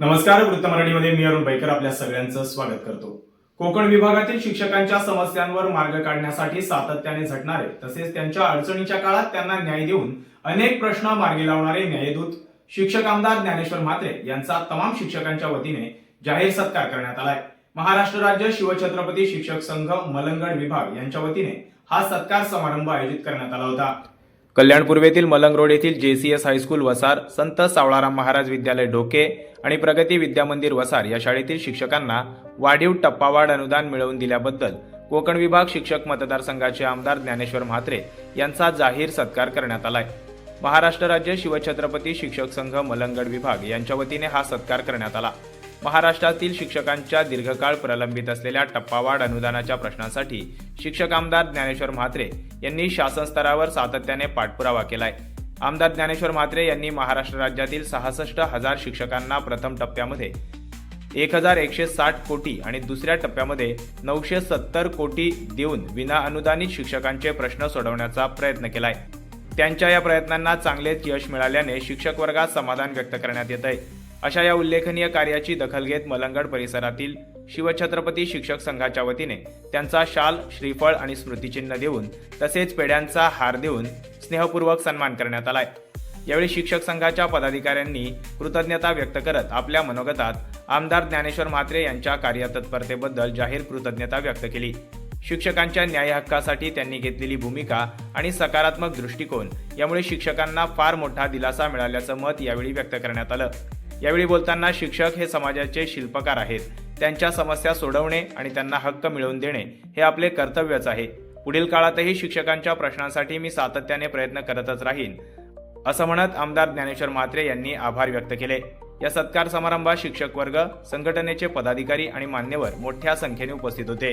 नमस्कार वृत्त मराठीमध्ये मी अरुण बैकर आपल्या सगळ्यांचं स्वागत करतो. कोकण विभागातील शिक्षकांच्या समस्यांवर मार्ग काढण्यासाठी सातत्याने झटणारे तसेच त्यांच्या अडचणीच्या काळात त्यांना न्याय देऊन अनेक प्रश्न मार्गी लावणारे न्यायदूत शिक्षक आमदार ज्ञानेश्वर म्हात्रे यांचा तमाम शिक्षकांच्या वतीने जाहीर सत्कार करण्यात आलाय. महाराष्ट्र राज्य शिवछत्रपती शिक्षक संघ मलंगड विभाग यांच्या वतीने हा सत्कार समारंभ आयोजित करण्यात आला होता. कल्याण पूर्वेतील मलंग रोड येथील जे सी एस हायस्कूल वसार संत सावळाराम महाराज विद्यालय ढोके आणि प्रगती विद्यामंदिर वसार या शाळेतील शिक्षकांना वाढीव टप्पावाढ अनुदान मिळवून दिल्याबद्दल कोकण विभाग शिक्षक मतदारसंघाचे आमदार ज्ञानेश्वर म्हात्रे यांचा जाहीर सत्कार करण्यात आलाय. महाराष्ट्र राज्य शिवछत्रपती शिक्षक संघ मलंगड विभाग यांच्या वतीने हा सत्कार करण्यात आला. महाराष्ट्रातील शिक्षकांच्या दीर्घकाळ प्रलंबित असलेल्या टप्पावाढ अनुदानाच्या प्रश्नासाठी शिक्षक आमदार ज्ञानेश्वर म्हात्रे यांनी शासन स्तरावर सातत्याने पाठपुरावा केलाय. आमदार ज्ञानेश्वर म्हात्रे यांनी महाराष्ट्र राज्यातील सहासष्ट हजार शिक्षकांना प्रथम टप्प्यामध्ये एक हजार एकशे साठ कोटी आणि दुसऱ्या टप्प्यामध्ये नऊशे सत्तर कोटी देऊन विना अनुदानित शिक्षकांचे प्रश्न सोडवण्याचा प्रयत्न केलाय. त्यांच्या या प्रयत्नांना चांगलेच यश मिळाल्याने शिक्षक वर्गात समाधान व्यक्त करण्यात येत आहे अशा या उल्लेखनीय कार्याची दखल घेत मलंगड परिसरातील शिवछत्रपती शिक्षक संघाच्या वतीने त्यांचा शाल श्रीफळ आणि स्मृतिचिन्ह देऊन तसेच पेढ्यांचा हार देऊन स्नेहपूर्वक सन्मान करण्यात आलाय. यावेळी शिक्षक संघाच्या पदाधिकाऱ्यांनी कृतज्ञता व्यक्त करत आपल्या मनोगतात आमदार ज्ञानेश्वर म्हात्रे यांच्या कार्यतत्परतेबद्दल जाहीर कृतज्ञता व्यक्त केली. शिक्षकांच्या न्याय हक्कासाठी त्यांनी घेतलेली भूमिका आणि सकारात्मक दृष्टिकोन यामुळे शिक्षकांना फार मोठा दिलासा मिळाल्याचं मत यावेळी व्यक्त करण्यात आलं. यावेळी बोलताना शिक्षक हे समाजाचे शिल्पकार आहेत. त्यांच्या समस्या सोडवणे आणि त्यांना हक्क मिळवून देणे हे आपले कर्तव्यच आहे. पुढील काळातही शिक्षकांच्या प्रश्नांसाठी मी सातत्याने प्रयत्न करतच राहीन असं म्हणत आमदार ज्ञानेश्वर म्हात्रे यांनी आभार व्यक्त केले. या सत्कार समारंभात शिक्षक वर्ग संघटनेचे पदाधिकारी आणि मान्यवर मोठ्या संख्येने उपस्थित होते.